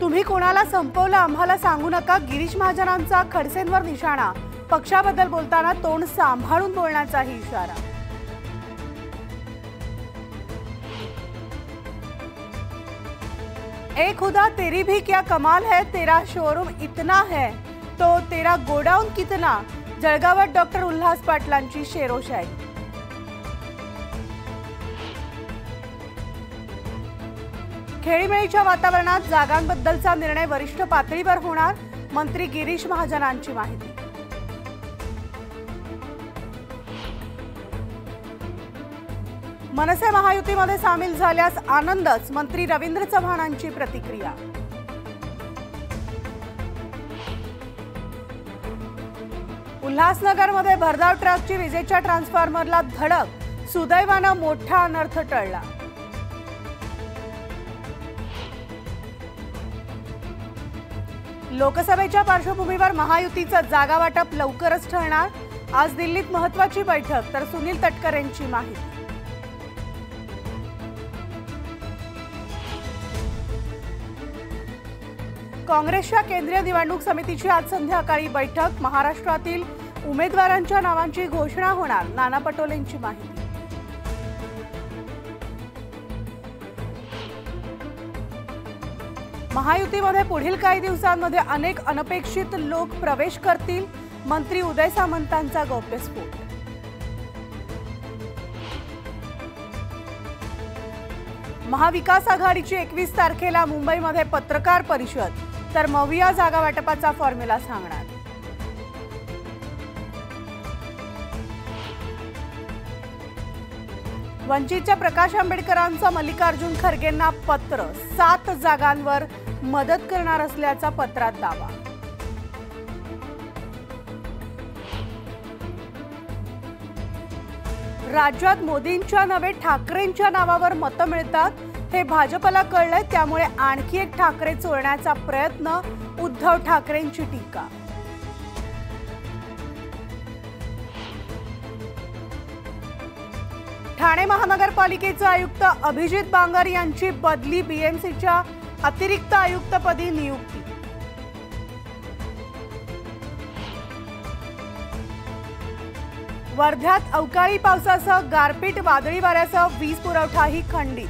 तुम्ही कोणाला संपवलं आम्हाला सांगू नका. गिरीश महाजनांचा खडसेंवर निशाणा. पक्षाबद्दल बोलताना तोंड सांभाळून बोलण्याचाही इशारा. एक खुदा तेरी भी क्या कमाल है तेरा शोरूम इतना है. तो तेरा गोडाऊन कितना? जळगावात डॉक्टर उल्हास पाटलांची शेरोशाही. खेळीमेळीच्या वातावरणात जागांबद्दलचा निर्णय वरिष्ठ पातळीवर होणार मंत्री गिरीश महाजनांची माहिती. मनसे महायुतीमध्ये सामील झाल्यास आनंदच मंत्री रवींद्र चव्हाणांची प्रतिक्रिया. उल्हासनगरमध्ये भरधाव ट्रकची विजेच्या ट्रान्सफॉर्मरला धडक सुदैवानं मोठा अनर्थ टळला. लोकसभेच्या पार्श्वभूमीवर महायुतीचं जागा वाटप लवकरच ठरणार. आज दिल्लीत महत्वाची बैठक तर सुनील तटकरेंची माहिती. काँग्रेसच्या केंद्रीय निवडणूक समितीची आज संध्याकाळी बैठक. महाराष्ट्रातील उमेदवारांच्या नावांची घोषणा होणार नाना पटोलेंची माहिती. महायुतीमध्ये पुढील काही दिवसांमध्ये अनेक अनपेक्षित लोक प्रवेश करतील. मंत्री उदय सामंतांचा गौप्यस्फोट. महाविकास आघाडीची एकवीस तारखेला मुंबईमध्ये पत्रकार परिषद. तर मविया जागा वाटपाचा फॉर्म्युला सांगणार. वंचितच्या प्रकाश आंबेडकरांचं मल्लिकार्जुन खरगेंना पत्र. सात जागांवर मदत करणार असल्याचा पत्रात दावा. राज्यात मोदींच्या नव्हे ठाकरेंच्या नावावर मतं मिळतात हे भाजपला कळलंय त्यामुळे आणखी एक ठाकरे चोरण्याचा प्रयत्न उद्धव ठाकरेंची टीका. ठाणे महानगरपालिकेचे आयुक्त अभिजित बांगर यांची बदली बीएमसीच्या अतिरिक्त आयुक्तपदी नियुक्ती. वर्ध्यात अवकाळी पावसासह गारपीट वादळी वाऱ्यासह वीज पुरवठाही खंडित.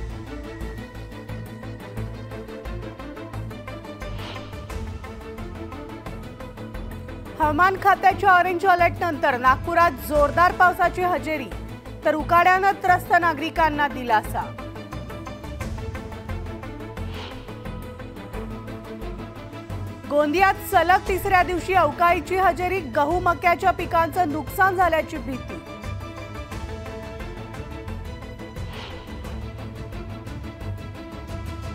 हवामान खात्याच्या ऑरेंज अलर्ट नंतर नागपुरात जोरदार पावसाची हजेरी. तर उकाड्यानं त्रस्त नागरिकांना दिलासा. गोंदियात सलग तिसऱ्या दिवशी अवकाळीची हजेरी गहू मक्याच्या पिकांचं नुकसान झाल्याची भीती.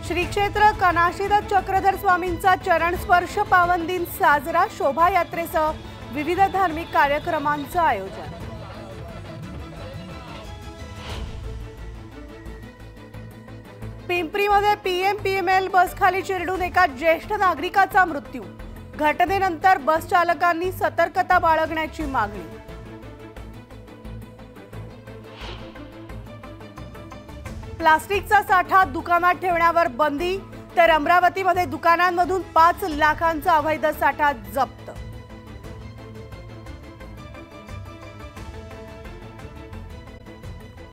श्री क्षेत्र कनाशीदत्त चक्रधर स्वामींचा चरण स्पर्श पावन दिन साजरा शोभायात्रेसह विविध धार्मिक कार्यक्रमांचं आयोजन. पिंपरीमध्ये पीएम पीएमएल बस खाली चिरडून एका ज्येष्ठ नागरिकाचा मृत्यू. घटनेनंतर बस चालकांनी सतर्कता बाळगण्याची मागणी. प्लास्टिकचा साठा दुकानात ठेवण्यावर बंदी तर अमरावतीमध्ये दुकानांमधून पाच लाखांचा अवैध साठा जप्त.